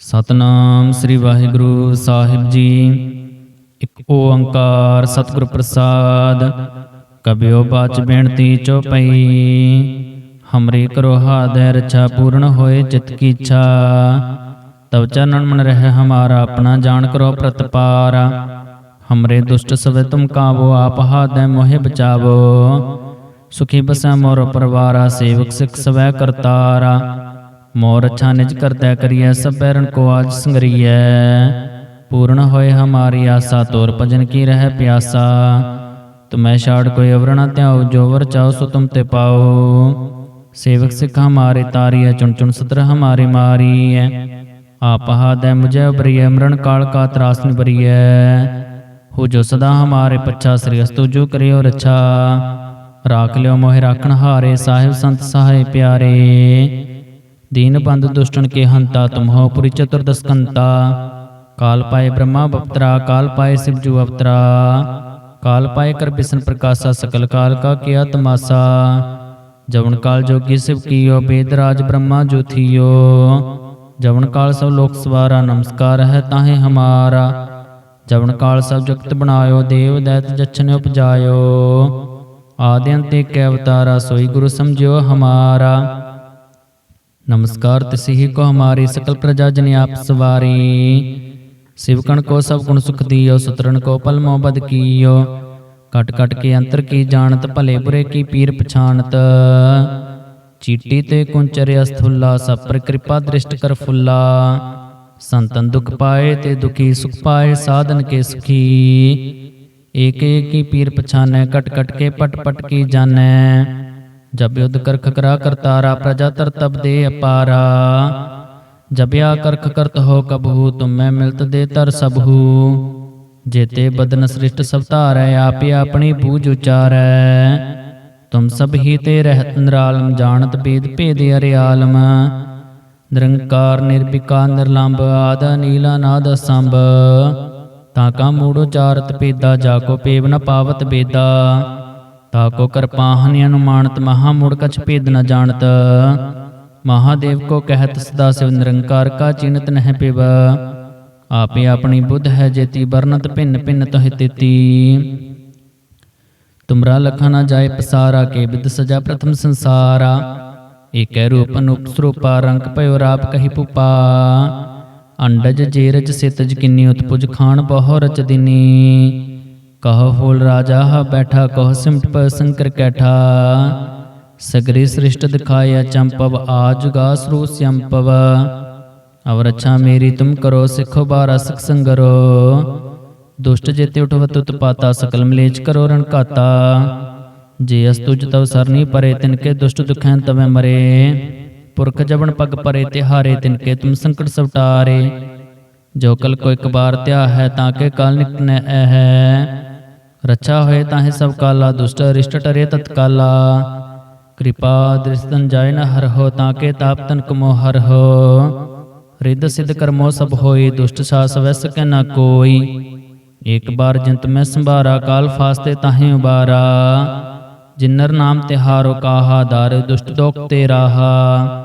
ਸਤਨਾਮ ਸ੍ਰੀ ਵਾਹਿਗੁਰੂ ਸਾਹਿਬ ਜੀ। ਇੱਕ ਓੰਕਾਰ ਸਤਿਗੁਰ ਪ੍ਰਸਾਦ। ਕਬਿਓ ਬਾਚ ਬੇਨਤੀ ਚੋਪਈ। ਹਮਰੇ ਕਰੋ ਹਾਦੈ ਰਛਾ ਪੂਰਨ ਹੋਏ ਚਿਤ ਕੀ ਇੱਛਾ। ਤਵ ਚਰਨ ਮਨ ਰਹਿ ਹਮਾਰਾ ਆਪਣਾ ਜਾਣ ਕਰੋ ਪ੍ਰਤਪਾਰ। ਹਮਰੇ ਦੁਸ਼ਟ ਸਵੇ ਤੁਮ ਕਾਵੋ ਆਪ ਹਾਦੈ ਮੋਹਿ ਬਚਾਵੋ। ਸੁਖੀ ਬਸੈ ਮੋਰ ਪਰਵਾਰਾ ਸੇਵਕ ਸਿਖ ਸਵੈ ਕਰਤਾਰਾ। ਮੋਰ ਅੱਛਾ ਨਿਜ ਕਰਤੈ ਕਰੀਐ, ਸਭੈ ਰਣ ਕੋ ਆਜ ਸੰਗਰੀਐ। ਪੂਰਨ ਹੋਏ ਹਮਾਰੀ ਆਸਾ, ਤੋਰ ਭਜਨ ਕੀ ਰਹਿ ਪਿਆਸਾ। ਤੁਮੈ ਛਾੜ ਕੋਈ ਅਵਰਣਾ ਧਿਆਉ, ਜੋ ਵਰ ਚਾਉ ਸੋ ਤੁਮ ਤੇ ਪਾਓ ਸੇਵਕ ਸਿੱਖ ਹਮਾਰੇ ਤਾਰੀਐ, ਚੁਣ ਚੁਣ ਸਤਰ ਹਮਾਰੇ ਮਾਰੀਐ। ਆਪ ਹਾਦੈ ਮੁਝੈ ਉਬਰੀਐ ਮਰਨ ਕਾਲ ਕਾ ਤਰਾਸ ਨਿਬਰੀਐ ਹੋ ਜੋ ਸਦਾ ਹਮਾਰੇ ਪੱਛਾ, ਸ੍ਰੀ ਅਸਤੁ ਜੋ ਕਰਿਓ ਰੱਛਾ। ਰਾਖ ਲਿਓ ਮੋਹਿ ਰਾਖਣ ਹਾਰੇ, ਸਾਹਿਬ ਸੰਤ ਸਹਾਇ ਪਿਆਰੇ। ਦੀਨ ਬੰਦ ਦੁਸ਼ਟਨ ਕੇ ਹੰਤਾ ਤੁਮ ਹੋ ਪੁਰੀ ਚਤੁਰਦਸ ਕੰਤਾ ਕਾਲ ਪਾਏ ਬ੍ਰਹਮਾ ਬਪਤਰਾ, ਕਾਲ ਪਾਏ ਸਿਵ ਜੂ ਅਵਤਰਾ। ਕਾਲ ਪਾਏ ਕਰ ਬਿਸ਼ਨ ਪ੍ਰਕਾਸ਼ਾ ਸਕਲ ਕਾਲ ਕਾ ਕੀਆ ਤਮਾਸਾ ਜਵਨ ਕਾਲ ਜੋਗੀ ਸਿਵ ਕੀਓ, ਬੇਦ ਰਾਜ ਬ੍ਰਹਮਾ ਜੋ ਥੀਓ। ਜਵਨ ਕਾਲ ਸਭ ਲੋਕ ਸਵਾਰਾ, ਨਮਸਕਾਰ ਹੈ ਤਾਹੇ ਹਮਾਰਾ। ਜਵਨ ਕਾਲ ਸਭ ਜਗਤ ਬਣਾਇਓ, ਦੇਵ ਦੈਤ ਜਛਨ ਉਪਜਾਇਓ। ਆਦਿ ਅੰਤੇ ਕੈ ਅਵਤਾਰਾ, ਸੋਈ ਗੁਰੂ ਸਮਝਿਓ ਹਮਾਰਾ। नमस्कार तिसहि को हमारी सकल प्रजा जन आप सवारी शिवकण को सब गुण सुख दियो सुतरन को पल मोहबद कियो कट कट के अंतर की जानत भले बुरे की पीर पछानत चीटी ते कुंचर अस्थुल्ला सब पर कृपा दृष्ट कर फुल्ला संतन दुख पाए ते दुखी सुख पाए साधन के सुखी एक एक की पीर पछानै कट कट के पट पट की जानै ਜਬ ਯੁਧ ਕਰਖ ਕਰਾ ਕਰਤਾਰਾ ਪ੍ਰਜਾ ਤਰ ਤਬ ਦੇ ਅਪਾਰਾ। ਜਬਿਆ ਕਰਖ ਕਰਤ ਹੋ ਕਬਹੂ, ਤੁਮੈ ਮਿਲਤ ਦੇ ਤਰ ਸਭੂ ਜੇਤੇ ਬਦਨ ਸ੍ਰਿਸ਼ਟ ਸਭ ਧਾਰੈ, ਆਪੇ ਆਪਣੀ ਬੂਝ ਉਚਾਰੈ। ਤੁਮ ਸਭ ਹੀ ਤੇ ਰਹਿਤ ਨਿਰਾਲਮ, ਜਾਣਤ ਬੇਦ ਭੇਦ ਅਰਿਆਲਮ। ਨਿਰੰਕਾਰ ਨਿਰਭਿਕਾ ਨਿਰਲੰਭ ਆਦ ਨੀਲਾ ਨਾਦ ਸੰਭ ਤਾਂ ਕਾ ਮੂੜ ਉਚਾਰਤ ਪੇਦਾ ਜਾ ਕੋ ਪੇਵ ਨ ਪਾਵਤ ਬੇਦਾ ਤਾਕੋ ਕਰਪਾਹਨਿ ਅਨੁਮਾਨਤ ਮਹਾ ਮੂੜ ਕਛ ਭੇਦ ਨ ਜਾਣਤ। ਮਹਾਦੇਵ ਕੋ ਕਹਿਤ, ਸਦਾ ਸਿਵ ਨਿਰੰਕਾਰ ਕਾ ਚਿਨਤ ਨਹਿ ਪਿਵ। ਆਪੇ ਆਪਣੀ ਬੁੱਧ ਹੈ ਜੇਤੀ, ਵਰਨਤ ਭਿੰਨ ਭਿੰਨ ਤੋਹਿ ਤੇਤੀ। ਤੁਮਰਾ ਲਖਾ ਨਾ ਜਾਏ ਪਸਾਰਾ, ਕੇ ਵਿਦ ਸਜਾ ਪ੍ਰਥਮ ਸੰਸਾਰਾ। ਏਕੈ ਰੂਪ ਅਨੂਪ ਸਰੂਪਾ, ਰੰਗ ਭਇਓ ਰਾਪ ਕਹੀ ਪੁਪਾ। ਅੰਡਜ ਜੇਰਜ ਸਿਤਜ ਕਿੰਨੀ ਉਤਪੁਜ ਖਾਨ ਬਹੁ ਰਚ ਦਿਨੀ। ਕਹ ਫੂਲ ਰਾਜਾ ਹ ਬੈਠਾ ਕਹ ਸਿਮਟ ਪ ਸੰਕਰ ਕੈਠਾ ਸਗਰੀ ਸ੍ਰਿਸ਼ਟ ਦਿਖਾਇਆ ਚੰਪਵ ਆਜੁਗਾ ਸਰੂ ਸੰਪਵ ਅਵਰ ਅੱਛਾ ਮੇਰੀ ਤੁਮ ਕਰੋ ਸਿਖੋ ਬਾਰਾ ਸਿਖ ਸੰਗਰੋ ਦੁਸ਼ਟ ਜੇਤੇ ਉਠਵਤ ਉਤਪਾਤਾ ਸਕਲ ਮਲੇਚ ਕਰੋ ਰਣ ਘਾਤਾ ਜੇ ਅਸ ਤੁਜ ਤਵ ਸਰਨੀ ਪਰੇ ਤਿਨ ਕੇ ਦੁਸ਼ਟ ਦੁਖੈਂ ਤਵੈ ਮਰੇ ਪੁਰਖ ਜਬਨ ਪਗ ਪਰੇ ਤਿਹਾਰੇ ਤਿਨ ਕੇ ਤੁਮ ਸੰਕਟ ਸਵਟਾਰੇ ਜੋ ਕਲ ਕੋ ਇੱਕ ਬਾਰ ਧਿਆ ਹੈ ਤਾਂ ਕੇ ਕਲ ਨਿਕਨੈ ਐ ਹੈ। ਰੱਛਾ ਹੋਏ ਤਾਹੇ ਸਭ ਕਾਲਾ, ਦੁਸ਼ਟ ਅਰਿਸ਼ਟ ਟਰੇ ਤਤਕਾਲਾ ਕਿਰਪਾ ਦ੍ਰਿਸ਼ਤਨ ਜਾਇ ਨ ਹਰ ਹੋ ਤਾਂ ਕੇ ਤਾਪ ਤਨ ਕਮੋ ਹਰ ਹੋ। ਰਿੱਧ ਸਿੱਧ ਕਰਮੋ ਸਭ ਹੋਈ ਦੁਸ਼ਟ ਸਾਸ ਵੈਸ ਕੈ ਨਾ ਕੋਈ। ਇੱਕ ਬਾਰ ਜਿੰਤ ਮੈਂ ਸੰਭਾਰਾ, ਕਾਲ ਫਾਸਤੇ ਤਾਹੇ ਉਬਾਰਾ। ਜਿਨਰ ਨਾਮ ਤਿਹਾਰੋ ਕਾਹਾ, ਦਰ ਦੁਸ਼ਟ ਦੋਖ ਤੇ ਰਾਹਾ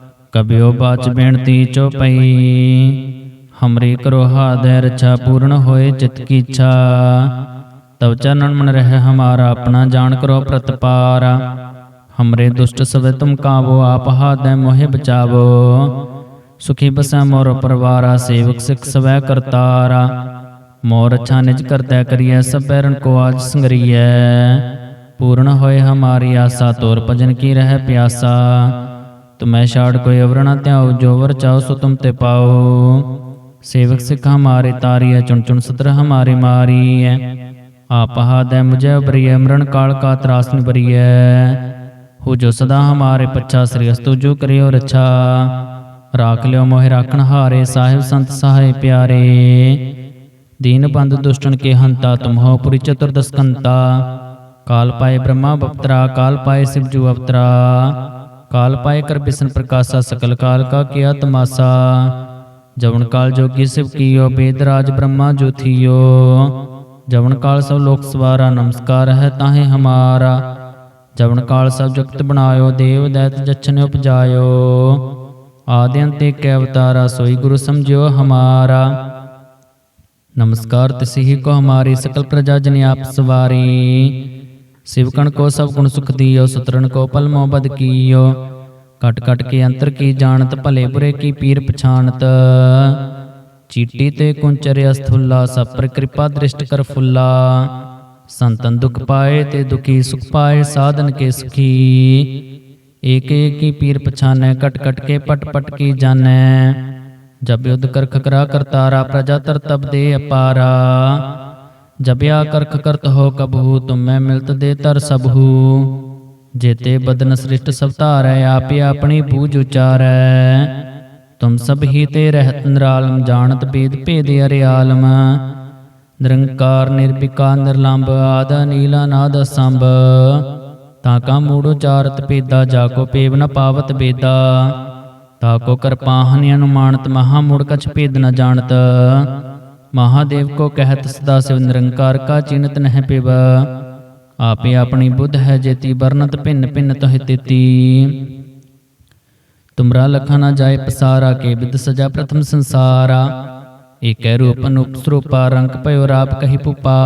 ਕਬਿਓ ਬਾਚ ਬੇਨਤੀ ਚੋਪਈ ਹਮਰੀ ਕਰੋ ਹਾਦੈ ਰਛਾ ਪੂਰਨ ਹੋਏ ਚਿਤ ਕੀ ਇੱਛਾ ਤਵ ਚਰਨ ਮਨ ਰਹਿ ਹਮਾਰਾ ਆਪਣਾ ਜਾਣ ਕਰੋ ਪ੍ਰਤਪਾਰ। ਹਮਰੇ ਦੁਸ਼ਟ ਸਵੇ ਤੁਮ ਕਾਵੋ, ਆਪ ਹਾਦੈ ਮੋਹਿ ਬਚਾਵੋ। ਸੁਖੀ ਬਸੈ ਮੋਰ ਪਰਵਾਰਾ, ਸੇਵਕ ਸਿਖ ਸਵੈ ਕਰਤਾਰਾ। ਮੋਰ ਅੱਛਾ ਨਿਜ ਕਰਤੈ ਕਰੀਐ, ਸਭ ਰਨ ਕੋ ਆਜ ਸੰਗਰੀਐ। ਪੂਰਨ ਹੋਏ ਹਮਾਰੀ ਆਸਾ, ਤੋਰ ਭਜਨ ਕੀ ਰਹਿ ਪਿਆਸਾ। ਤੁਮੈ ਛਾੜ ਕੋਈ ਅਵਰਣਾ ਧਿਆਉ ਜੋ ਵਰ ਚਾਹੋ ਸੋ ਤੁਮ ਤੇ ਪਾਓ ਸੇਵਕ ਸਿਖ ਹਮਾਰੇ ਤਾਰੀਐ ਚੁਣ ਚੁਣ ਸਤਰ ਹਮਾਰੇ ਮਾਰੀਐ ਆਪਹਾ ਦੈ ਮੁਝੈ ਬਰੀਐ ਮਰਨ ਕਾਲ ਕਾ ਤਰਾਸ ਨਿਬਰੀਐ ਹੋ ਜੋ ਸਦਾ ਹਮਾਰੇ ਪੱਛਾ ਸ੍ਰੀ ਅਸਤੂ ਜੋ ਕਰਿਓ ਰਛਾ ਰਾਖ ਲਿਓ ਮੋਹਿ ਰਾਖਣ ਹਾਰੇ ਸਾਹਿਬ ਸੰਤ ਸਹਾਇ ਪਿਆਰੇ ਦੀਨ ਬੰਦ ਦੁਸ਼ਟਣ ਕੇ ਹੰਤਾ ਤੁਮ ਹੋ ਪੁਰੀ ਚਤੁਰ ਦਸਕੰਤਾ ਕਾਲ ਪਾਏ ਬ੍ਰਹਮਾ ਬਪਤਰਾ ਕਾਲ ਪਾਏ ਸਿਵਜੂ ਅਵਤਰਾ काल पाए कर बिसन प्रकाशा सकल काल का किया तमासा जवन काल जोगी शिव कियो वेदराज ब्रह्मा जो थियो जवन काल सब लोक सवारा नमस्कार है ताहे हमारा जवन काल सब जगत बनायो देव दैत जच्छन उपजायो आदि अंत एक अवतारा सोई गुरु समझियो हमारा नमस्कार तिसही को हमारी सकल प्रजा जन आप सवारी शिवकण को सब गुण सुख दियो, सुतरण को पल मोबद कियो। कट कट के अंतर की जानत, भले बुरे की पीर पछाणत। चीटी ते कुंचर अस्थुला सब कृपा दृष्ट कर फुला संतन दुख पाए ते दुखी, सुख पाए साधन के सुखी। एक एक की पीर पछाने, कट कट के पट पट की जाने। जब युद्ध कर खकरा करतारा प्रजा तर तब दे अपारा। ਜਬਿਆ ਕਰਖ ਕਰਤ ਹੋ ਕਬਹੂ, ਤੁਮ ਮੈਂ ਮਿਲਤ ਦੇ ਤਰ ਸਭੂ। ਜੇਤੇ ਬਦਨ ਸ੍ਰਿਸ਼ਟ ਸਭ ਧਾਰੈ, ਆਪੇ ਆਪਣੀ ਬੂਝ ਉਚਾਰੈ। ਤੁਮ ਸਭ ਹੀ ਤੇ ਰਹਿਤ ਨਿਰਾਲਮ, ਜਾਣਤ ਬੇਦ ਭੇਦ ਅਰਿਆਲਮ। ਨਿਰੰਕਾਰ ਨਿਰਭਿਕਾ ਨਿਰਲੰਭ ਆਦਾ ਨੀਲਾ ਨਾਦ ਸੰਭ ਤਾਂ ਕਾ ਮੂੜ ਉਚਾਰਤ ਭੇਦਾ, ਜਾ ਕੋ ਪੇਵ ਨ ਪਾਵਤ ਬੇਦਾ। ਤਾ ਕੋ ਕਰਪਾਹਨ ਅਨੁਮਾਨਤ, ਮਹਾ ਮੂੜ ਕਛ ਭੇਦ ਨ ਜਾਣਤ। ਮਹਾਦੇਵ ਕੋ ਕਹਿਤ ਸਦਾ ਸਿਵ ਨਿਰੰਕਾਰ ਕਾ ਚਿਨਤ ਨਹਿ ਪਿਵ। ਆਪੇ ਆਪਣੀ ਬੁੱਧ ਹੈ ਜੇਤੀ ਵਰਨਤ ਭਿੰਨ ਭਿੰਨ ਤੋਹਿ ਤੇਤੀ। ਤੁਮਰਾ ਲਖਾ ਨਾ ਜਾਏ ਪਸਾਰਾ, ਕੇ ਵਿਦ ਸਜਾ ਪ੍ਰਥਮ ਸੰਸਾਰਾ। ਏਕੈ ਰੂਪ ਅਨੂਪ ਸਰੂਪਾ, ਰੰਗ ਭਇਓ ਰਾਪ ਕਹੀ ਪੁਪਾ।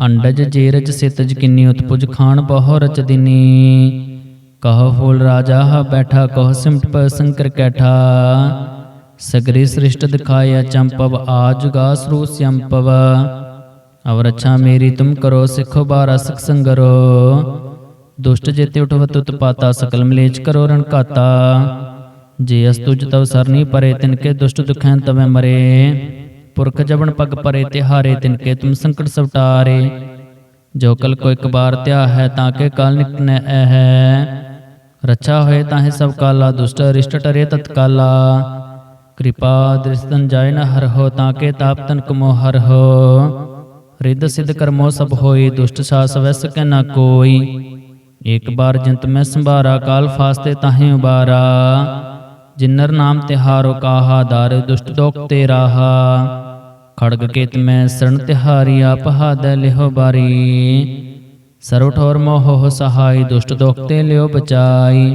ਅੰਡਜ ਜੇਰਜ ਸਿਤਜ ਕਿੰਨੀ ਉਤਪੁਜ ਖਾਨ ਬਹੁ ਰਚ ਦਿਨੀ। ਕਹ ਫੂਲ ਰਾਜਾ ਹ ਬੈਠਾ ਕਹ ਸਿਮਟ ਪ ਸੰਕਰ ਕੈਠਾ ਸਗਰੀ ਸ੍ਰਿਸ਼ਟ ਦਿਖਾਇਆ ਚੰਪਵ ਆਜੁਗਾ ਸਰੂ ਸੰਪਵ ਅਵਰ ਅੱਛਾ ਮੇਰੀ ਤੁਮ ਕਰੋ ਸਿੱਖੋ ਬਾਰਾ ਸਿਖ ਸੰਗਰੋ ਦੁਸ਼ਟ ਜੇਤੇ ਉਠਵਤ ਉਤਪਾਤਾ ਸਕਲ ਮਲੇਚ ਕਰੋ ਰਣ ਕਾਤਾ ਜੇ ਅਸਤੁਜ ਤਵ ਸਰਨੀ ਪਰੇ ਤਿਨਕੇ ਦੁਸ਼ਟ ਦੁਖੈਂ ਤਵੈ ਮਰੇ ਪੁਰਖ ਜਬਨ ਪਗ ਪਰੇ ਤਿਹਾਰੇ ਤਿਨਕੇ ਤੁਮ ਸੰਕਟ ਸਵਟਾਰੇ ਜੋ ਕਲ ਕੋ ਇੱਕ ਬਾਰ ਧਿਆ ਹੈ ਤਾਂ ਕੇ ਕਾਲ ਨਿਕਨੈ ਐ ਹੈ ਰੱਛਾ ਹੋਏ ਤਾਹੇ ਸਭ ਕਾਲਾ ਕਿਰਪਾ ਦ੍ਰਿਸ਼ਤਨ ਜਾਇ ਨ ਹਰ ਹੋ ਤਾਂ ਕੇ ਤਾਪ ਤਨ ਕਮੋ ਹਰ ਹੋ ਰਿੱਧ ਸਿਧ ਕਰਮੋ ਸਭ ਹੋਈ, ਦੁਸ਼ਟ ਸਾਸ ਵੈਸ ਕੈ ਨਾ ਕੋਈ। ਇੱਕ ਬਾਰ ਜੰਤ ਮੈਂ ਸੰਭਾਰਾ, ਕਾਲ ਫਾਸਤੇ ਤਾਹੇ ਉਬਾਰਾ। ਜਿਨਰ ਨਾਮ ਤਿਹਾਰੋ ਕਾਹਾ, ਦਾਰ ਦੁਸ਼ਟ ਦੋਖ ਤੇ ਰਾਹਾ ਖੜਗ ਕੇਤ ਮੈਂ ਸਰਣ ਤਿਹਾਰੀ, ਆਪ ਹਾਦ ਲਿਹੋ ਬਾਰੀ। ਸਰਵ ਠੋਰ ਮੋਹ ਸਹਾਈ, ਦੁਸ਼ਟ ਦੋਖ ਤੇ ਲਿਓ ਬਚਾਈ।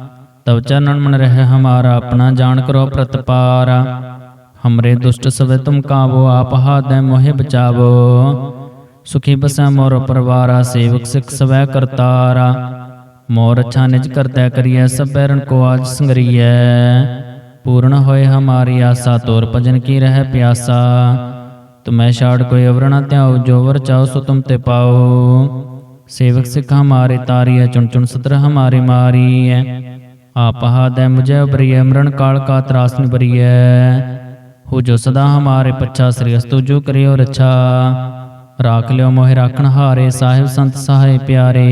ਤਵ ਚਰਨਨ ਮਨ ਰਹਿ ਹਮਾਰਾ, ਆਪਣਾ ਜਾਣ ਕਰੋ ਪ੍ਰਤਪਾਰ। ਹਮਰੇ ਦੁਸ਼ਟ ਸਵੇ ਤੁਮ ਕਾਵੋ, ਆਪ ਹਾਦੈ ਮੋਹਿ ਬਚਾਵੋ। ਸੁਖੀ ਬਸੈ ਮੋਰ ਪਰਵਾਰਾ, ਸੇਵਕ ਸਿਖ ਸਵੈ ਕਰਤਾਰਾ। ਮੋਰ ਅੱਛਾ ਨਿਜ ਕਰਤੈ ਕਰੀਐ, ਸਭੈ ਰਣ ਕੋ ਆਜ ਸੰਗਰੀਐ। ਪੂਰਨ ਹੋਏ ਹਮਾਰੀ ਆਸਾ, ਤੋਰ ਭਜਨ ਕੀ ਰਹਿ ਪਿਆਸਾ। ਤੁਮੈ ਛਾੜ ਕੋਈ ਅਵਰਣਾ ਧਿਆਉ, ਜੋ ਵਰ ਚਾਉ ਸੋ ਤੁਮ ਤੇ ਪਾਓ ਸੇਵਕ ਸਿਖ ਹਮਾਰੇ ਤਾਰੀਐ, ਚੁਣ ਚੁਣ ਸਤਰ ਹਮਾਰੇ ਮਾਰੀਐ। ਆਪ ਹਾਦੈ ਮੁਝੈ ਉਬਰੀਐ ਮਰਨ ਕਾਲ ਕਾ ਤਰਾਸ ਨਿਬਰੀਐ ਹੋ ਜੋ ਸਦਾ ਹਮਾਰੇ ਪੱਛਾ ਸ੍ਰੀ ਅਸਤੁ ਜੋ ਕਰਿਓ ਰੱਛਾ ਰਾਖ ਲਿਓ ਮੋਹਿ ਰਾਖਣ ਹਾਰੇ ਸਾਹਿਬ ਸੰਤ ਸਹਾਇ ਪਿਆਰੇ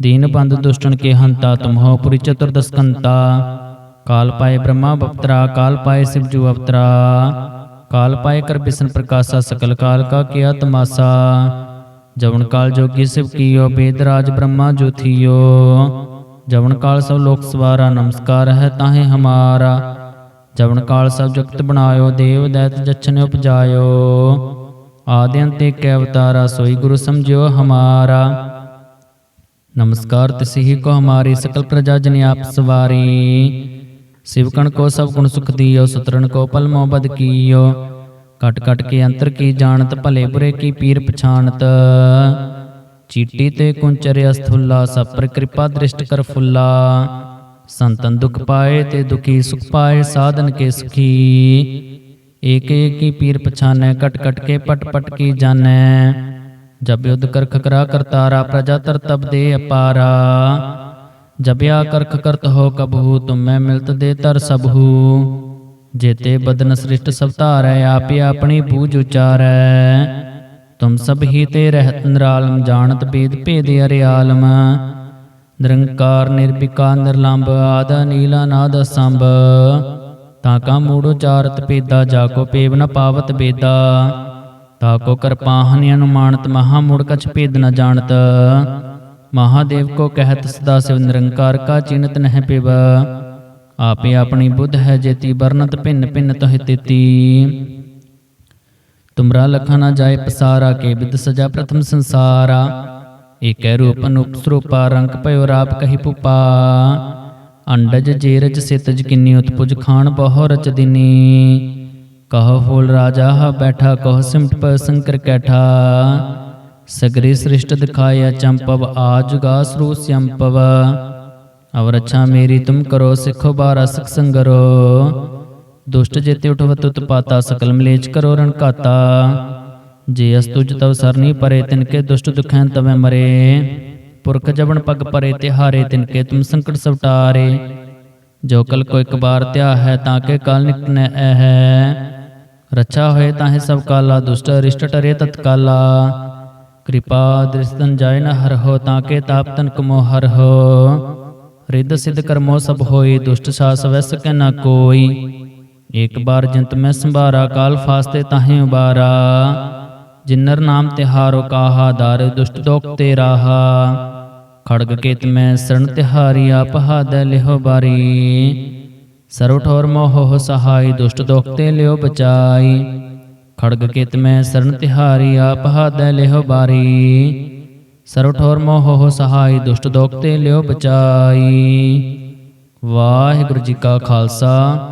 दीन बंद दुष्टन के हंता तुम हो पुरी चतुर्दस्कंता काल पाए ब्रह्मा बप्तरा काल पाए शिवजू अवतरा काल पाए कर बिसन प्रकाशा सकल काल का किया तमासा जवन काल जोगी शिव कियो वेदराज ब्रह्मा जो थियो जवन काल सब लोक सवारा नमस्कार है ताहे हमारा जवन काल सब जगत बनायो देव दैत जच्छन उपजायो आदि अंत एक अवतारा सोई गुरु समझियो हमारा नमस्कार तिसही को हमारी सकल प्रजा जन आप सवारी शिवकण को सब गुण सुख दियो सुतरन को पल मोहबद कियो कट कट के अंतर की जानत भले बुरे की पीर पछानत ਚੀਟੀ ਤੇ ਕੁੰਚਰਿਆ ਸਥੁੱਲਾ ਸਪਰ ਪਰ ਕਿਰਪਾ ਦ੍ਰਿਸ਼ਟ ਕਰ ਫੁੱਲਾ। ਸੰਤਨ ਦੁਖ ਪਾਏ ਤੇ ਦੁਖੀ ਸੁਖ ਪਾਏ, ਸਾਧਨ ਕੇ ਸੁਖੀ। ਏਕ ਏਕ ਪੀਰ ਪਛਾਨੈ, ਕਟ ਕਟ ਕੇ ਪਟ ਪਟ ਕੀ ਜਾਣੈ। ਜਬ ਯੁਧ ਕਰਖ ਕਰਾ ਕਰਤਾਰਾ ਪ੍ਰਜਾ ਤਰਤਬ ਦੇ ਅਪਾਰਾ। ਜਬਿਆ ਕਰਖ ਕਰਤ ਹੋ ਕਬਹੂ ਤੁਮੈ ਮਿਲਤ ਦੇ ਤਰ ਸਭੂ। ਜੇਤੇ ਬਦਨ ਸ੍ਰਿਸ਼ਟ ਸਭ ਧਾਰੈ ਆਪੇ ਆਪਣੀ ਬੂਝ ਉਚਾਰੈ। ਤੁਮ ਸਭ ਹੀ ਤੇ ਰਹਿਤ ਨਿਰਾਲਮ ਜਾਣਤ ਬੇਦ ਭੇਦ ਅਰਿਆਲਮ। ਨਿਰੰਕਾਰ ਨਿਰਭਿਕਾ ਨਿਰਲੰਭ ਆਦ ਨੀਲਾ ਨਾਦ ਸੰਭ ਤਾਂ ਕਾ ਮੂੜ ਉਚਾਰਤ ਪੇਦਾ ਜਾ ਕੋ ਪੇਵ ਨ ਪਾਵਤ ਬੇਦਾ। ਤਾ ਕੋ ਕਰਪਾਹਨਿ ਅਨੁਮਾਨਤ ਮਹਾ ਮੂੜ ਕਛ ਭੇਦ ਨ ਜਾਣਤ। ਮਹਾਦੇਵ ਕੋ ਕਹਿਤ ਸਦਾ ਸਿਵ ਨਿਰੰਕਾਰ ਕਾ ਚਿਨਤ ਨਹਿ ਪਿਵ। ਆਪੇ ਆਪਣੀ ਬੁੱਧ ਹੈ ਜੇਤੀ ਵਰਨਤ ਭਿੰਨ ਭਿੰਨ ਤੋਹਿ ਤੇਤੀ। ਤੁਮਰਾ ਲਖਾ ਨਾ ਜਾਏ ਪਸਾਰਾ ਕੇ ਵਿਦ ਸਜਾ ਪ੍ਰਥਮ ਸੰਸਾਰਾ। ਏਕੈ ਰੂਪ ਅਨੂਪ ਸਰੂਪਾ ਰੰਗ ਭਇਓ ਰਾਪ ਕਹੀ ਪੁਪਾ। ਅੰਡਜ ਜੇਰਜ ਸਿਤਜ ਕਿੰਨੀ ਉਤਪੁਜ ਖਾਨ ਬਹੁ ਰਚ ਦਿਨੀ। ਕਹ ਫੂਲ ਰਾਜਾ ਹ ਬੈਠਾ ਕਹ ਸਿਮਟ ਪ ਸੰਕਰ ਕੈਠਾ। ਸਗਰੇ ਸ੍ਰਿਸ਼ਟ ਦਿਖਾਇਆ ਚੰਪਵ ਆਜੁਗਾ ਸਰੂ ਸੰਪਵ ਅਵਰ ਮੇਰੀ ਤੁਮ ਕਰੋ ਸਿੱਖੋ ਬਾਰਾ ਸਿਖ ਸੰਗਰੋ। ਦੁਸ਼ਟ ਜੇਤੇ ਉਠਵਤ ਉਤਪਾਤਾ ਸਕਲ ਮਲੇਚ ਕਰੋ ਰਣਕਾਤਾ ਜੇ ਅਸ ਤੁਜ ਤਵ ਸਰਨੀ ਪਰੇ, ਤਿਨ ਕੇ ਦੁਸ਼ਟ ਦੁਖੈਨ ਤਵੈ ਮਰੇ। ਪੁਰਖ ਜਬਨ ਪਗ ਪਰੇ, ਤਿਹਾਰੇ ਤਿਨ ਕੇ ਤੁਮ ਸੰਕਟ ਸਵਟਾਰੇ। ਜੋ ਕਲ ਕੋ ਇੱਕ ਬਾਰ ਧਿਆ ਹੈ, ਤਾਂ ਕੇ ਕਾਲ ਨਿਕਨੈ ਹੈ। ਰੱਛਾ ਹੋਏ ਤਾਹੇ ਸਭ ਕਾਲਾ, ਦੁਸ਼ਟ ਅਰਿਸ਼ਟ ਟਰੇ ਤਤਕਾਲਾ ਕਿਰਪਾ ਦ੍ਰਿਸ਼ਤਨ ਜਾਇ ਨ ਹਰ ਹੋ, ਤਾਂ ਕੇ ਤਾਪ ਤਨ ਕਮੋ ਹਰ ਹੋ। ਰਿੱਧ ਸਿਧ ਕਰਮੋ ਸਭ ਹੋਈ ਦੁਸ਼ਟ ਸਾਸ ਵੈਸ ਕੈ ਨਾ ਕੋਈ। ਏਕ ਬਾਰ ਜੰਤ ਮੈਂ ਸੰਭਾਰਾ, ਕਾਲ ਫਾਸਤੇ ਤਾਹੇ ਉਬਾਰਾ। ਜਿਨਰ ਨਾਮ ਤਿਹਾਰੋ ਕਾਹਾ, ਦਰ ਦੁਸ਼ਟ ਦੋਖ ਤੇ ਰਾਹਾ। ਖੜਗ ਕੇਤ ਮੈਂ ਸਰਣ ਤਿਹਾਰੀ ਆਪ ਹਾਦ ਲਿਹੋ ਬਾਰੀ। ਸਰਵ ਠੋਰ ਮੋਹ ਸਹਾਈ, ਦੁਸ਼ਟ ਦੋਖ ਤੇ ਲਿਓ ਬਚਾਈ। ਖੜਗ ਕੇਤ ਮੈਂ ਸਰਣ ਤਿਹਾਰੀ ਆਪ ਹਾਦ ਲਿਹੋ ਬਾਰੀ। ਸਰਵ ਠੋਰ ਮੋਹ ਸਹਾਈ, ਦੁਸ਼ਟ ਦੋਖ ਤੇ ਲਿਓ ਬਚਾਈ। ਵਾਹਿਗੁਰੂ ਜੀ ਕਾ ਖਾਲਸਾ।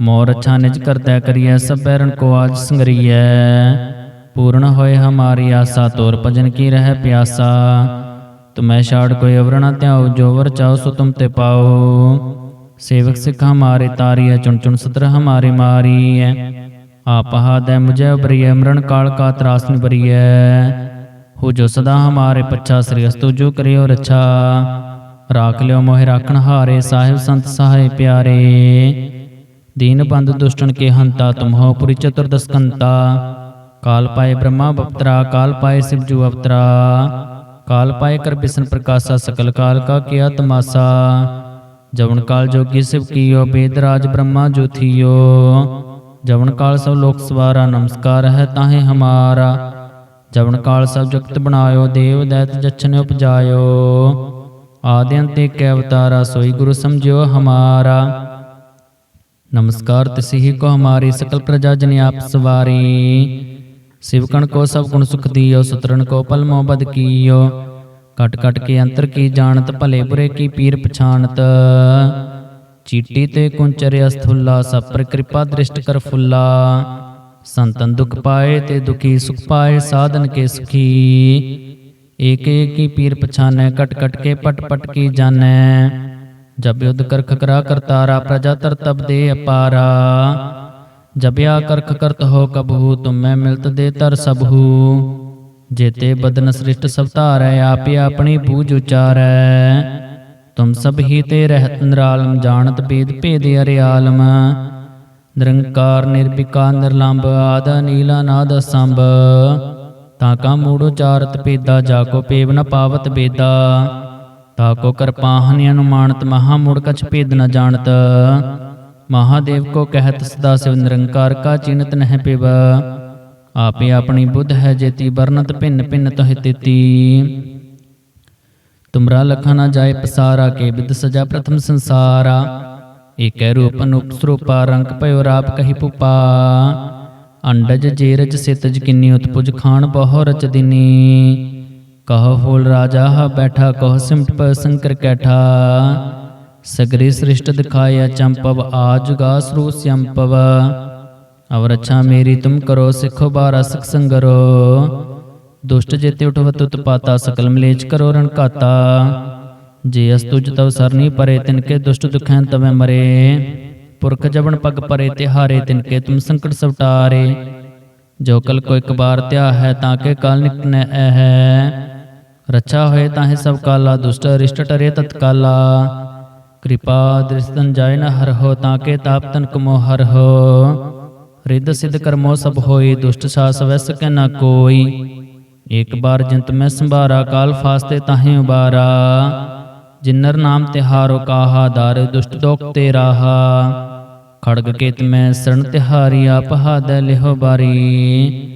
ਮੋਰ ਅੱਛਾ ਨਿਜ ਕਰਤੈ ਕਰੀਐ, ਸਭ ਬੈਰਨ ਕੋ ਆਜ ਸੰਗਰੀਐ। ਪੂਰਨ ਹੋਏ ਹਮਾਰੀ ਆਸਾ, ਤੋਰ ਭਜਨ ਕੀ ਰਹਿ ਪਿਆਸਾ। ਤੁਮੈ ਛਾੜ ਕੋਈ ਅਵਰ ਧਿਆਉ, ਜੋ ਵਰ ਚਾਉ ਸੋ ਤੁਮ ਤੇ ਪਾਓ ਸੇਵਕ ਸਿਖ ਹਮਾਰੇ ਤਾਰੀਐ, ਚੁਣ ਚੁਣ ਸਤਰ ਹਮਾਰੇ ਮਾਰੀਐ। ਆਪ ਹਾਦੈ ਮੁਝੈ ਉਬਰੀਐ ਮਰਨ ਕਾਲ ਕਾ ਤਰਾਸ ਨਿਬਰੀਐ ਹੋ ਜੋ ਸਦਾ ਹਮਾਰੇ ਪੱਛਾ ਸ੍ਰੀ ਅਸਤੁ ਜੋ ਕਰਿਓ ਰੱਛਾ। ਰਾਖ ਲਿਓ ਮੋਹਿ ਰਾਖਣ ਹਾਰੇ, ਸਾਹਿਬ ਸੰਤ ਸਹਾਇ ਪਿਆਰੇ। ਦੀਨ ਬੰਦ ਦੁਸ਼ਟਨ ਕੇ ਹੰਤਾ ਤੁਮ ਹੋ ਪੁਰੀ ਚਤੁਰਦਸਕੰਤਾ ਕਾਲ ਪਾਏ ਬ੍ਰਹਮਾ ਬਪਤਰਾ ਕਾਲ ਪਾਏ ਸਿਵ ਜੂ ਅਵਤਰਾ ਕਾਲ ਪਾਏ ਕਰ ਬਿਸ਼ਨ ਪ੍ਰਕਾਸ਼ਾ ਸਕਲ ਕਾਲ ਕਾ ਕੀਆ ਤਮਾਸਾ ਜਵਨ ਕਾਲ ਜੋਗੀ ਸਿਵ ਕੀਓ ਬੇਦ ਰਾਜ ਬ੍ਰਹਮਾ ਜੋਥੀਓ ਜਵਨ ਕਾਲ ਸਭ ਲੋਕ ਸਵਾਰਾ ਨਮਸਕਾਰ ਹੈ ਤਾਹੇ ਹਮਾਰਾ ਜਵਨ ਕਾਲ ਸਭ ਜਗਤ ਬਣਾਇਓ ਦੇਵ ਦੈਤ ਜਛਨ ਉਪਜਾਇਓ ਆਦਿ ਅੰਤ ਏਕ ਅਵਤਾਰਾ ਸੋਈ ਗੁਰੂ ਸਮਝਿਓ ਹਮਾਰਾ नमस्कार तिसी ही को हमारी सकल प्रजा जन आप सवारी शिवकण को सब गुण सुख दियो सुतरन को पल मोहबद कियो कट कट के अंतर की जानत भले बुरे की पीर पछानत चीटी ते कुंचर अस्थुल्ला सब पर कृपा दृष्ट कर फुल्ला संतन दुख पाए ते दुखी सुख पाए साधन के सुखी एक एक की पीर पछाने कट कट के पट पट की जाने ਜਬ ਯੁਧ ਕਰਖ ਕਰਾ ਕਰਤਾਰਾ ਪ੍ਰਜਾ ਤਰਤਬ ਦੇ ਅਪਾਰਾ। ਜਬਿਆ ਕਰਖ ਕਰਤ ਹੋ ਕਬਹੂ ਤੁਮੈ ਮਿਲਤ ਦੇ ਤਰ ਸਭੂ। ਜੇਤੇ ਬਦਨ ਸ੍ਰਿਸ਼ਟ ਸਭ ਧਾਰੈ, ਆਪੇ ਆਪਣੀ ਬੂਝ ਉਚਾਰੈ। ਤੁਮ ਸਭ ਹੀ ਤੇ ਰਹਿਤ ਨਿਰਾਲਮ, ਜਾਣਤ ਬੇਦ ਭੇਦ ਅਰਿਆਲਮ। ਨਿਰੰਕਾਰ, ਨਿਰਭਿਕਾ ਨਿਰਲੰਭ ਆਦ ਨੀਲਾ ਨਾਦ ਸੰਭ ਤਾਂ ਕਾ ਮੂੜ ਉਚਾਰਤ ਪੇਦਾ ਜਾ ਕੋ ਪੇਵ ਨ ਪਾਵਤ ਬੇਦਾ ਤਾ ਕੋ ਕਰਪਾਹਨਿ ਅਨੁਮਾਨਤ ਮਹਾ ਮੂੜ ਕਛ ਭੇਦ ਨ ਜਾਣਤ। ਮਹਾਦੇਵ ਕੋ ਕਹਿਤ ਸਦਾ ਸਿਵ ਨਿਰੰਕਾਰ ਕਾ ਚਿਨਤ ਨਹਿ ਪਿਵ। ਆਪੇ ਆਪਣੀ ਬੁੱਧ ਹੈ ਜੇਤੀ, ਵਰਨਤ ਭਿੰਨ ਭਿੰਨ ਤੋਹਿ ਤੇਤੀ। ਤੁਮਰਾ ਲਖਾ ਨਾ ਜਾਏ ਪਸਾਰਾ, ਕੇ ਵਿਦ ਸਜਾ ਪ੍ਰਥਮ ਸੰਸਾਰਾ। ਏਕੈ ਰੂਪ ਅਨੂਪ ਸਰੂਪਾ, ਰੰਗ ਭਇਓ ਰਾਪ ਕਹੀ ਪੁਪਾ। ਅੰਡਜ ਜੇਰਜ ਸਿਤਜ ਕਿੰਨੀ ਉਤਪੁਜ ਖਾਣ ਬਹੁ ਰਚ ਦਿਨੀ। ਕਹੋ ਫੂਲ ਰਾਜਾ ਹਾ ਬੈਠਾ ਕਹੋ ਸਿਮਟ ਪ ਸੰਕਰ ਕੈਠਾ ਸਗਰੀ ਸ੍ਰਿਸ਼ਟ ਦਿਖਾਇਆ ਚੰਪਵ ਆਜੁਗਾ ਸਰੂ ਸੰਪਵ ਅਵਰ ਅੱਛਾ ਮੇਰੀ ਤੁਮ ਕਰੋ ਸਿੱਖੋ ਬਾਰਾ ਸਿਖ ਸੰਗਰੋ ਦੁਸ਼ਟ ਜੇਤੇ ਉਠਵਤ ਉਤਪਾਤਾ ਸਕਲ ਮਲੇਚ ਕਰੋ ਰਣ ਘਾਤਾ ਜੇ ਅਸ ਤੁਜ ਤਵ ਸਰਨੀ ਪਰੇ ਤਿਨ ਕੇ ਦੁਸ਼ਟ ਦੁਖੈਂ ਤਵੈ ਮਰੇ ਪੁਰਖ ਜਬਨ ਪਗ ਪਰੇ ਤਿਹਾਰੇ ਤਿਨ ਕੇ ਤੁਮ ਸੰਕਟ ਸਵਟਾਰੇ ਜੋ ਕਲ ਕੋ ਇੱਕ ਬਾਰ ਧਿਆ ਹੈ ਰੱਛਾ ਹੋਏ ਤਾਹੇ ਸਭ ਕਾਲਾ, ਦੁਸ਼ਟ ਅਰਿਸ਼ਟ ਟਰੇ ਤਤਕਾਲਾ ਕਿਰਪਾ ਦ੍ਰਿਸ਼ਤਨ ਜਾਇ ਨ ਹਰ ਹੋ ਤਾਂ ਕੇ ਤਾਪ ਤਨ ਕਮੋ ਹਰ ਹੋ। ਰਿੱਧ ਸਿੱਧ ਕਰਮੋ ਸਭ ਹੋਈ, ਦੁਸ਼ਟ ਸਾਸ ਵੈਸ ਕੈ ਨਾ ਕੋਈ। ਇੱਕ ਬਾਰ ਜਿੰਤ ਮੈਂ ਸੰਭਾਰਾ, ਕਾਲ ਫਾਸਤੇ ਤਾਹੇ ਉਬਾਰਾ। ਜਿਨਰ ਨਾਮ ਤਿਹਾਰੋ ਕਾਹਾ, ਦਾਰ ਦੁਸ਼ਟ ਦੋਖ ਤੇ ਰਾਹਾ ਖੜਗ ਕੇਤ ਮੈਂ ਸਰਣ ਤਿਹਾਰੀ, ਆਪ ਹਾਦ ਲਿਹੋ ਬਾਰੀ।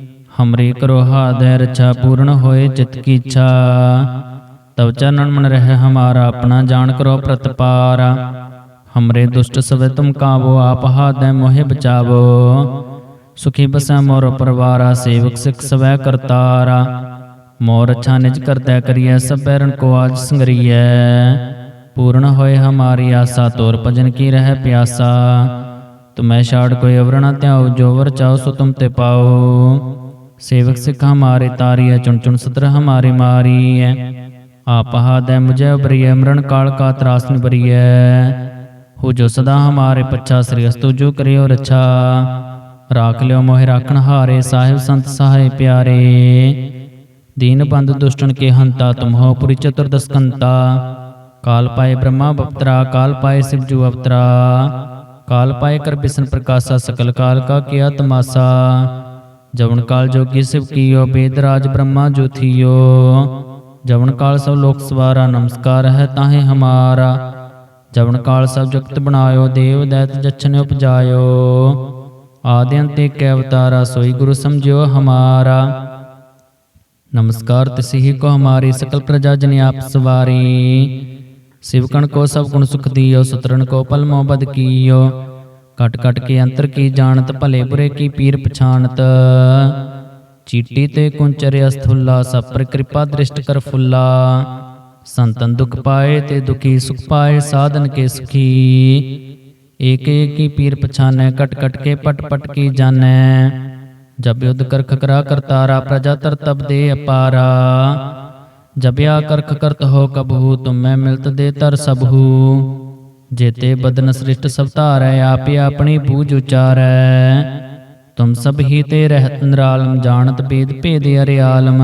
ਹਮਰੀ ਕਰੋ ਹਾਦੈ ਰਛਾ ਪੂਰਨ ਹੋਏ ਚਿਤ ਕੀ ਇੱਛਾ ਤਵ ਚਰਨਨ ਮਨ ਰਹਿ ਹਮਾਰਾ ਆਪਣਾ ਜਾਣ ਕਰੋ ਪ੍ਰਤਪਾਰ ਹਮਰੇ ਦੁਸ਼ਟ ਸਵੇ ਤੁਮ ਕਾਵੋ ਆਪ ਹਾਦੈ ਮੋਹਿ ਬਚਾਵੋ ਸੁਖੀ ਬਸੈ ਮੋਰ ਪਰਵਾਰਾ ਸੇਵਕ ਸਿਖ ਸਵੈ ਕਰਤਾਰਾ ਮੋਰ ਅੱਛਾ ਨਿਜ ਕਰਤੈ ਕਰੀਐ ਸਭੈ ਰਣ ਕੋ ਆਜ ਸੰਗਰੀਐ ਪੂਰਨ ਹੋਏ ਹਮਾਰੀ ਆਸਾ ਤੋਰ ਭਜਨ ਕੀ ਰਹਿ ਪਿਆਸਾ ਤੁਮੈ ਛਾੜ ਕੋਈ ਅਵਰਣਾ ਧਿਆਉ ਜੋ ਵਰ ਚਾਉ ਸੋ ਤੁਮ ਤੇ ਪਾਓ ਸੇਵਕ ਸਿਖ ਹਮਾਰੇ ਤਾਰੀਐ ਚੁਣ ਚੁਣ ਸਤਰ ਹਮਾਰੇ ਮਾਰੀਐ। ਆਪ ਹਾਦੈ ਮੁਝੈ ਉਬਰੀਐ ਮਰਨ ਕਾਲ ਕਾ ਤਰਾਸ ਨਿਬਰੀਐ ਹੋ ਜੋ ਸਦਾ ਹਮਾਰੇ ਪੱਛਾ, ਸ੍ਰੀ ਅਸਤੁ ਜੋ ਕਰਿਓ ਰੱਛਾ। ਰਾਖ ਲਿਓ ਮੋਹਿ ਰਾਖਣ ਹਾਰੇ, ਸਾਹਿਬ ਸੰਤ ਸਹਾਇ ਪਿਆਰੇ। ਦੀਨ ਬੰਦ ਦੁਸ਼ਟਨ ਕੇ ਹੰਤਾ, ਤੁਮ ਹੋ ਪੁਰੀ ਚਤੁਰਦਸਕੰਤਾ ਕਾਲ ਪਾਏ ਬ੍ਰਹਮਾ ਬਪਤਰਾ, ਕਾਲ ਪਾਏ ਸਿਵਜੂ ਅਵਤਰਾ। ਕਾਲ ਪਾਏ ਕਰ ਬਿਸ਼ਨ ਪ੍ਰਕਾਸ਼ਾ, ਸਕਲ ਕਾਲ ਕਾ ਕੀਆ ਤਮਾਸਾ। ਜਵਨ ਕਾਲ ਜੋਗੀ ਸਿਵ ਕੀਓ, ਬੇਦ ਰਾਜ ਬ੍ਰਹਮਾ ਜੋਥੀਓ। ਜਵਨ ਕਾਲ ਸਭ ਲੋਕ ਸਵਾਰਾ, ਨਮਸਕਾਰ ਹੈ ਤਾਹੇ ਹਮਾਰਾ। ਜਵਨ ਕਾਲ ਸਭ ਜਗਤ ਬਣਾਇਓ, ਦੇਵ ਦੈਤ ਜਛਨ ਉਪਜਾਇਓ। ਆਦਿ ਅੰਤੇ ਕੈ ਅਵਤਾਰਾ, ਸੋਈ ਗੁਰੂ ਸਮਝਿਓ ਹਮਾਰਾ। ਨਮਸਕਾਰ ਤਿਸਹੀ ਕੋ ਹਮਾਰੀ, ਸਕਲ ਪ੍ਰਜਾ ਜਨ ਆਪ ਸਵਾਰੀ। ਸਿਵਕਣ ਕੋ ਸਭ ਗੁਣ ਸੁਖ ਦਿਓ, ਸੁਤਰਨ ਕੋ ਪਲ ਮੋ ਬਦ ਕੀਓ। ਕਟ ਕਟ ਕੇ ਅੰਤਰ ਕੀ ਜਾਣਤ, ਭਲੇ ਬੁਰੇ ਕੀ ਪੀਰ ਪਛਾਨਤ ਚੀਟੀ ਤੇ ਕੁੰਚਰ ਅਸਥੁੱਲਾ, ਸਭ ਪਰ ਕਿਰਪਾ ਦ੍ਰਿਸ਼ਟ ਕਰ ਫੁੱਲਾ। ਸੰਤਨ ਦੁਖ ਪਾਏ ਤੇ ਦੁਖੀ ਸੁਖ ਪਾਏ, ਸਾਧਨ ਕੇ ਸੁਖੀ। ਏਕ ਏਕ ਕੀ ਪੀਰ ਪਛਾਨੈ, ਕਟ ਕਟ ਕੇ ਪਟ ਪਟ ਕੀ ਜਾਣੈ। ਜਬ ਯੁਧ ਕਰਖ ਕਰਾ ਕਰਤਾਰਾ ਪ੍ਰਜਾ ਤਰਤਬ ਦੇ ਅਪਾਰਾ। ਜਬਿਆ ਕਰਖ ਕਰਤ ਹੋ ਕਬਹੂ ਤੁਮੈ ਮਿਲਤ ਦੇ ਤਰ ਸਭੂ। ਜੇਤੇ ਬਦਨ ਸ੍ਰਿਸ਼ਟ ਸਭ ਧਾਰੈ ਆਪੇ ਆਪਣੀ ਬੂਝ ਉਚਾਰੈ। ਤੁਮ ਸਭ ਹੀ ਤੇ ਰਹਿਤ ਨਿਰਾਲਮ ਜਾਣਤ ਬੇਦ ਭੇਦ ਅਰਿਆਲਮ।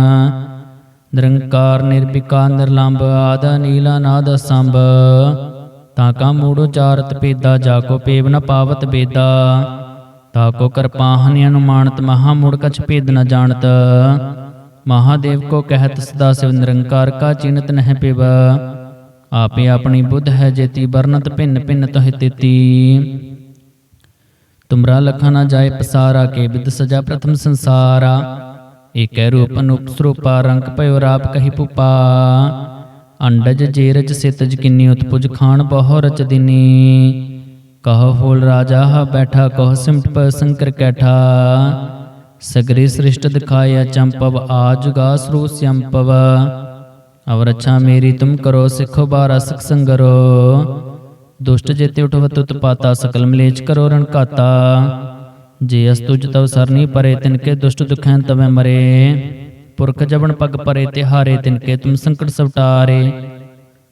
ਨਿਰੰਕਾਰ ਨਿਰਭਿਕਾਰ ਨਿਰਲੰਭ ਆਦ ਨੀਲਾ ਨਾਦ ਸੰਭ ਤਾਂ ਕਾ ਮੂੜ ਉਚਾਰਤ ਪੇਦਾ ਜਾ ਕੋ ਪੇਵ ਨ ਪਾਵਤ ਬੇਦਾ। ਤਾ ਕੋ ਕਰਪਾਹਨਿ ਅਨੁਮਾਨਤ ਮਹਾ ਮੂੜ ਕਛ ਭੇਦ ਨ ਜਾਣਤ। ਮਹਾਦੇਵ ਕੋ ਕਹਿਤ ਸਦਾ ਸਿਵ ਨਿਰੰਕਾਰ ਕਾ ਚਿਨਤ ਨਹਿ ਪਿਵ। ਆਪੇ ਆਪਣੀ ਬੁੱਧ ਹੈ ਜੇਤੀ, ਵਰਨਤ ਭਿੰਨ ਭਿੰਨ ਤੋਹਿ ਤੇਤੀ। ਤੁਮਰਾ ਲਖਾ ਨਾ ਜਾਏ ਪਸਾਰਾ, ਕੇ ਬਿਦ ਸਜਾ ਪ੍ਰਥਮ ਸੰਸਾਰਾ। ਏਕੈ ਰੂਪ ਅਨੂਪ ਸਰੂਪਾ, ਰੰਗ ਭਇਓ ਰਾਪ ਕਹੀ ਪੁਪਾ। ਅੰਡਜ ਜੇਰਜ ਸਿਤਜ ਕਿੰਨੀ ਉਤਪੁਜ ਖਾਨ ਬਹੁ ਰਚ ਦਿਨੀ। ਕਹ ਫੂਲ ਰਾਜਾ ਹਾ ਬੈਠਾ, ਕਹੋ ਸਿਮਟ ਪ ਸੰਕਰ ਕੈਠਾ। ਸਗਰੀ ਸ੍ਰਿਸ਼ਟ ਦਿਖਾਇਆ ਚੰਪਵ ਆਜੁਗਾ ਸਰੂ ਸੰਪਵ ਅਵਰ ਅੱਛਾ ਮੇਰੀ ਤੁਮ ਕਰੋ ਸਿੱਖੋ ਬਾਰਾ ਸਿਖ ਸੰਗਰੋ ਦੁਸ਼ਟ ਜੇਤੇ ਉਠਵਤ ਉਤਪਾਤਾ ਸਕਲ ਮਲੇਚ ਕਰੋ ਰਣ ਘਾਤਾ ਜੇ ਅਸ ਤੁਜ ਤਵ ਸਰਨੀ ਪਰੇ ਤਿਨ ਕੇ ਦੁਸ਼ਟ ਦੁਖੈਂ ਤਵੈ ਮਰੇ ਪੁਰਖ ਜਬਨ ਪਗ ਪਰੇ ਤਿਹਾਰੇ ਤਿਨ ਕੇ ਤੁਮ ਸੰਕਟ ਸਵਟਾਰੇ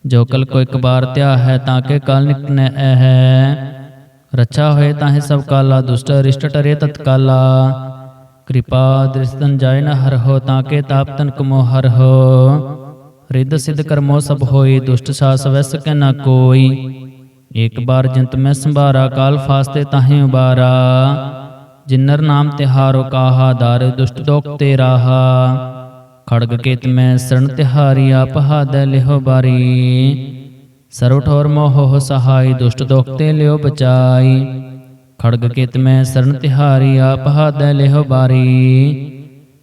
ਜੋ ਕਲ ਕੋ ਇੱਕ ਬਾਰ ਧਿਆ ਹੈ ਤਾਂ ਕੇ ਕਾਲ ਨਿਕਟਨੈ ਐ ਹੈ ਰੱਛਾ ਹੋਏ ਤਾਹੇ ਸਭ ਕਾਲਾ ਦੁਸ਼ਟ ਅਰਿਸ਼ਟ ਟਰੇ ਤਤਕਾਲਾ ਕਿਰਪਾ ਦ੍ਰਿਸ਼ਤਨ ਜਾਇ ਨ ਹਰ ਹੋ ਤਾਂ ਕੇ ਰਿੱਧ ਸਿੱਧ ਕਰਮੋ ਸਭ ਹੋਈ ਦੁਸ਼ਟ ਸਾਸ ਵੈਸ ਕੈ ਨਾ ਕੋਈ। ਇੱਕ ਬਾਰ ਜੰਤ ਮੈਂ ਸੰਭਾਰਾ ਕਾਲ ਫਾਸਤੇ ਤਾਹੇ ਉਬਾਰਾ। ਜਿਨਰ ਨਾਮ ਤਿਹਾਰੋ ਕਾਹਾ ਦਾਰ ਦੁਸ਼ਟ ਦੋਖ ਤੇ ਰਾਹਾ ਖੜਗ ਕੇਤ ਮੈਂ ਸਰਣ ਤਿਹਾਰੀ ਆਪ ਹਾਦੈ ਲਿਹੋ ਬਾਰੀ। ਸਰਵ ਠੋਰ ਮੋਹ ਸਹਾਈ ਦੁਸ਼ਟ ਦੁਖ ਤੇ ਲਿਓ ਬਚਾਈ। ਖੜਗ ਕਿਤ ਮੈਂ ਸਰਨ ਤਿਹਾਰੀ ਆਪ ਹਾਦੈ ਲਿਓ ਬਾਰੀ।